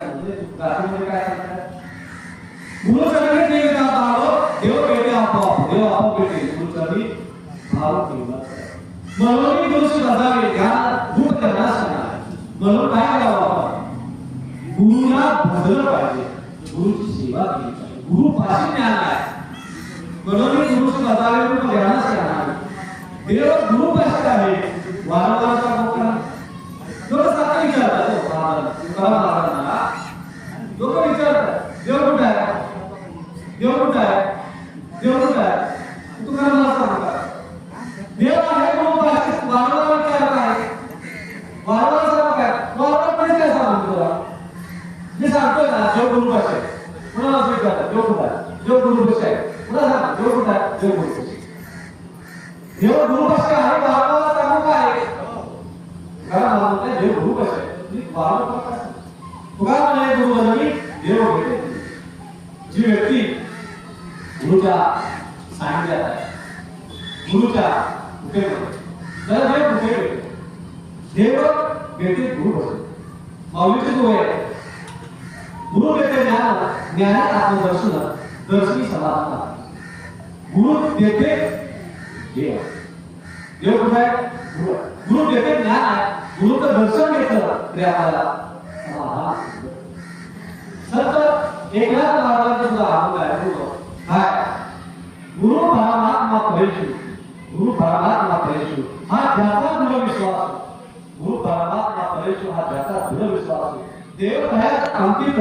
प्रार्थनेमध्ये काय सांगतात गुरुचरणी देवता भाव देव भेटे आपोआप देव आपोआप भेटे गुरुचरणी भाव ठेवला म्हणून मी गुरुशी बसावे ध्यान गुरु त्यांना सांगा म्हणून काय करावं आपण गुरुला भजलं पाहिजे गुरुची सेवा केली पाहिजे गुरु पाशी ज्ञान आहे म्हणून मी गुरुशी बसावे म्हणून ध्यान सांगा देव गुरु पाशी आहे वारंवारचा मोकळा लोक सारखं विचारतात हो, महाराज, तुकाराम महाराजांना लोक विचारतात देव कुठे आहे देव कुठे आहे देव कुठे आहे तुकाराम महाराज सांगतात देव आहे म्हणून पाशी वारंवार विचारत आहे वारंवार सांगत आहे वारंवार काय सांगतो तुला मी सांगतोय ना देव गुरु पाशी आहे कुणाला असं विचारतात देव कुठे आहे देव गुरु पाशी आहे कुणाला सांगा देव कुठे आहे देव गुरु पाशी देव गुरु पाशी आहे वारंवार सांगू काय कारण मला म्हणतात देव गुरु कसे मी वारंवार तुका म्हणे गुरु म्हणजे देव भेटे जी व्यक्ती गुरुच्या सांगितल्यात आहे गुरुच्या कुठे जर देव कुठे भेटे देव भेटे गुरु बसे माऊलीचे जो आहे गुरु देते ज्ञान ज्ञानात आत्मदर्शन दर्शनी देव कुठे आहे गुरु देते ज्ञान आहे गुरुचं दर्शन घेतलं असतं. संत एकनाथ महाराजांचं सुद्धा अनुभव आहे गुरु काय गुरु परमात्मा परेशु गुरु परमात्मा परेशु हा ज्याचा दृढ विश्वास गुरु परमात्मा परेशु हा ज्याचा दृढ देव तयार अंकित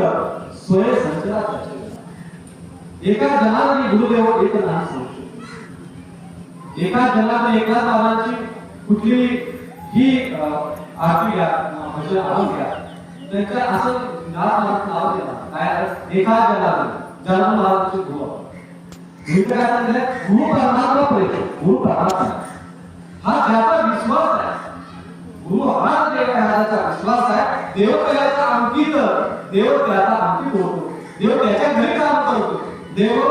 स्वय संचला एका जनाला गुरुदेव एक नाही सांगू एका जनाला एकनाथ बाबांची कुठली ही आरती घ्या भजन आणून घ्या त्यांच्या असं नाव नाव द्या काय एका जनाला जन्म महाराजांचे गुरु सांगितलं गुरु परमात्मा प्रेम गुरु परमात्मा. हा ज्याचा विश्वास आहे, गुरु हा देव महाराजाचा विश्वास आहे, देव त्याचा अंकित, देव त्याचा अंकित होतो. देव त्याच्या घरी काम देव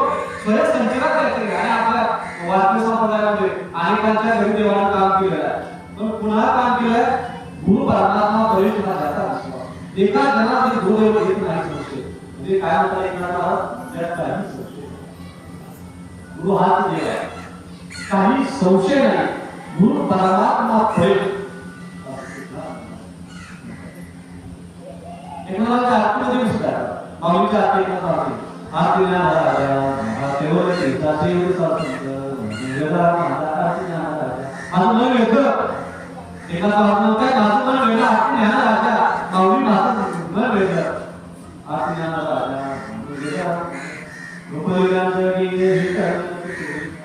स्वयं संचलन करते आणि आपल्या वाचन संप्रदायामध्ये अनेकांच्या घरी देवाला काम केलेलं आहे पण पुन्हा काम केलंय गुरु परमात्मा परेश हा ज्याचा एका जनामध्ये गुरुदेव येत नाही सोडते. म्हणजे काय म्हणतात एकनाथ महाराज त्यात काही सोडते गुरु हाच देव आहे. काही संशय नाही. गुरु परमात्मा प्रेम एकनाथाच्या आतमध्ये सुद्धा माऊलीच्या आत एकनाथ आरती राजा केवळ तीर्थाचे संत वेगळा माझा वेगळं काय वेगळं राजा माऊली माझं मन वेगळं आरती ज्ञान राजा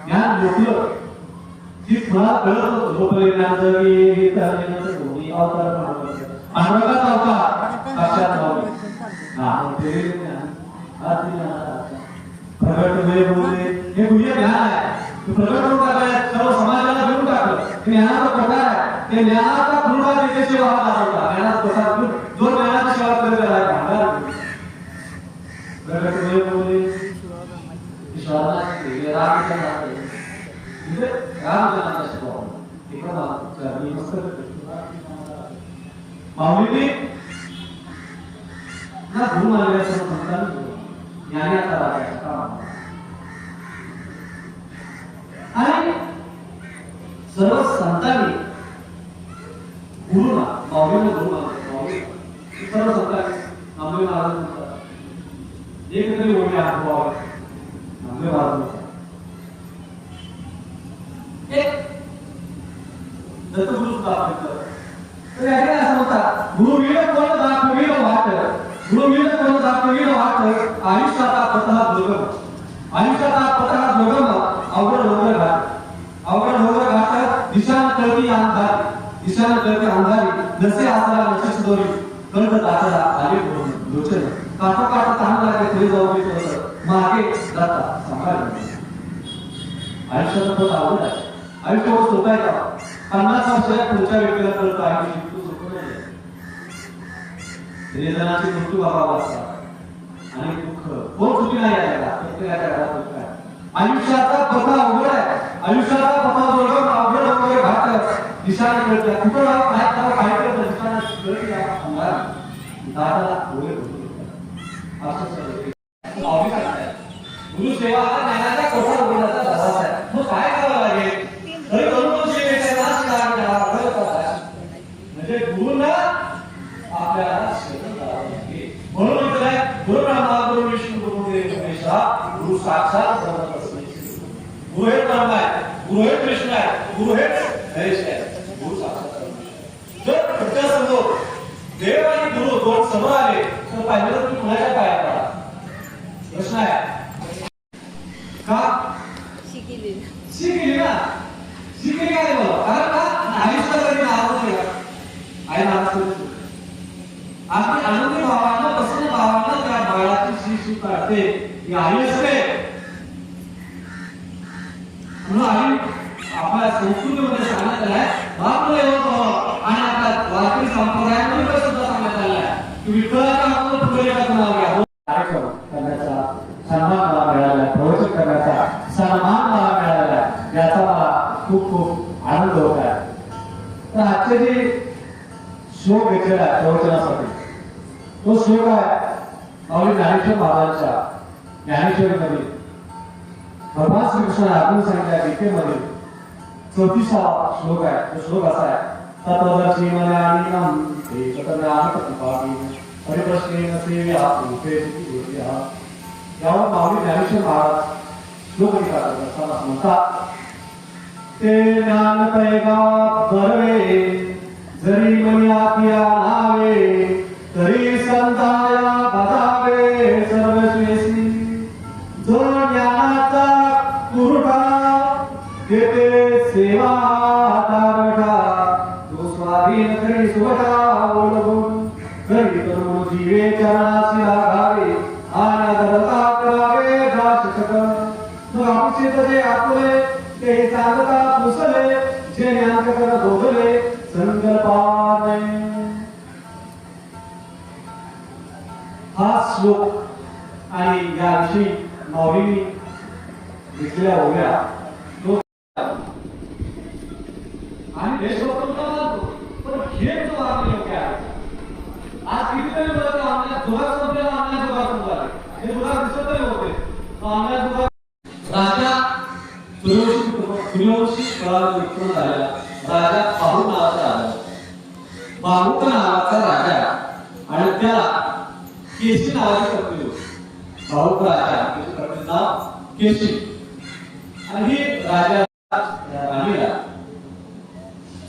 ज्ञान लोकलं कळत होतं अवतार आहे करून टाकलंय सर्व समाजाला घेऊन टाकलं. ज्ञानाचा प्रकार आहे. ते ज्ञानाचा दाखवला ज्ञानाचा जो ज्ञानाची सेवा करत आहे. भांडार ना गुरु मानल्याचं ज्ञानाचा राजा काम आणि सर्व संतांनी गुरुना माऊलीने गुरु सर्व संतांनी महाराज म्हणतात एक तरी ओळी अनुभव आहे महाराज म्हणतात एक दत्तगुरु सुद्धा आपले तर याकडे असं म्हणतात गुरु वीर कोण दाखवील वाट गुरु वीर कोण दाखवील वाट आयुष्याचा पथ हा दुर्गम. आयुष्याचा पथ हा दुर्गम अवघड डोंगर घाट अवघड डोंगर दिशा कळती अंधार दिशा कळती अंधारी जसे आसरा नसे दोरी कळत दाखला आले लोचन. काटा काटा तहान लागे पुढे जाऊ मी होतं मागे जाता सांभाळ आयुष्याचा पथ आवड आहे. आयुष्य हो सोपं आहे का? पन्नास वर्षात पुढच्या व्यक्तीला कळत आहे. की तू सोपं नाही निधनाचे मृत्यू बाबा वाचता आणि दुःख. कोण सुखी नाही आहे? का प्रत्येकाच्या घरात दुःख आयुष्याचा पथा अवघड आहे. आयुष्याचा पथा दुर्गम अवघड वगैरे घाट दिशा कळते कुठं काय काय काय करत दिशा कळते दादाला डोळे होते. असं सगळं ऑफ़िस आहे. हा ज्ञानाचा कोठा उघडण्याचा धर्माच आहे. मग काय करावं लागेल? तरी करून सेवेचा नाश लागेल. म्हणजे गुरुला आपल्याला सेवन करावं लागेल. म्हणून आहे, गुरु ब्रह्मा गुरु विष्णू गुरु देव महेश्वरा गुरु साक्षात. गुरु हे ब्रह्मा आहे गुरु हे कृष्ण आहे गुरु हे हरेश आहे गुरु. जर तुमच्यासमोर देव आणि गुरु दोन समोर आले तर पाहिजे तर तुम्ही कुणाच्या पाया पडा? प्रश्न आहे. का? शिकली. शिकली ना? शिकली काय बोला? कारण का? आयुष्यात नाराज नाही? आई नाराज. आपली आनंदी भावानं प्रसन्न भावानं त्या बाळाची शिशी काढते. ही असते म्हणून आई आपल्या संस्कृतीमध्ये सांगण्यात आलाय बाप होतो हो. आणि आपल्या वारकरी संप्रदायामध्ये सुद्धा सांगण्यात आलाय की विठ्ठलाच्या आपण पुढे नाव कार्यक्रम करण्याचा सन्मान मला मिळाला प्रवचन करण्याचा सन्मान मला मिळाला याचा मला खूप खूप आनंद होत आहे. तर आजचे जे श्लोक घेतलेला आहे प्रवचनासाठी तो श्लोक आहे माऊली ज्ञानेश्वर महाराजांच्या ज्ञानेश्वरीमध्ये भगवान श्रीकृष्ण अर्जुन सांगितल्या गीतेमध्ये चौतीसा श्लोक आहे. तो श्लोक असा आहे. तत्वदर्शी परिप्रश्नेन सेव्या रूपे यावर माऊली ज्ञानेश्वर महाराज श्लोक लिहितात असताना म्हणतात ते ज्ञान पैगा बरवे जरी मनी आपिया नावे तरी संताया बजावे मग आमचे ते जे बोधले संकल्पाने हा श्लोक आणि याविषयी माऊलींनी घेतलेल्या ओव्या पूर्ण झाला राजा पाहू नावाचा राजा बाहुक नावाचा राजा आणि त्याला केशी नावाची पत्नी होती. बाहुक राजा त्याची नाव केशी. आणि ही राजा राणीला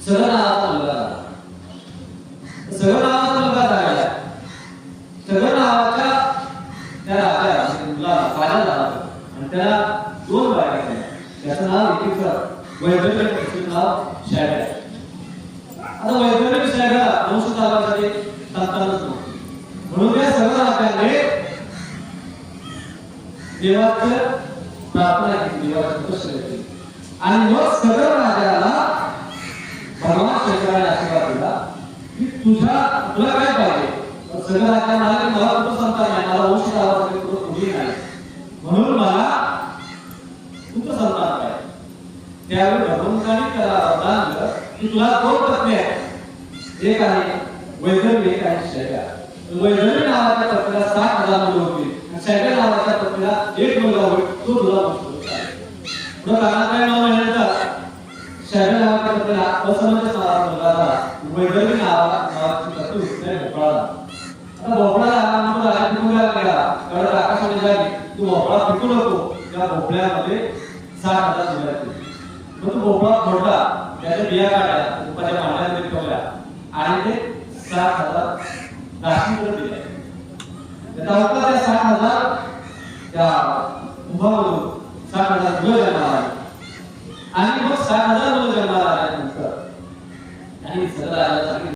सगळं नावाचा मुलगा झाला. सगळं नावाचा मुलगा झाला. सगळं नावाच्या त्या राजा म्हणजे मुलाला राजा झाला आणि त्याला दोन बायका त्याचं नाव एकीचं वैभव त्याचं आता वैज्ञानिक म्हणून देवाचं प्रार्थना केली केली आणि मग सगळं राजाला भगवान शंकराने आशीर्वाद दिला की तुझ्या तुला काय पाहिजे सगळं राजा म्हणाले मला कुठं संतान नाही मला नाही म्हणून मला तुमचं सांगता त्यावेळी भगवंताने त्याला की तुला दोन पत्नी आहेत एक आहे वैदर्भी एक आहे शैला वैदर्भी नावाच्या पत्नीला सात हजार मुलं होती. शैला नावाच्या पत्नीला एक मुलगा होईल तो तुला पुढे कानात नाव नावाच्या पत्नीला असमंजस नावाचा मुलगा झाला. नावा नावाची पत्नी भोपळा आता भोपळा झाला म्हणून गेला? आकाशामध्ये तू भोपळा पिकू नको. त्या भोपळ्यामध्ये सात हजार मुलं तो भोपळा फोडला त्याच्या बिया काढल्या तुपाच्या भांड्यामध्ये ठेवल्या. आणि ते सात हजार राशीकडे दिले. त्याचा होता त्या सात हजार त्या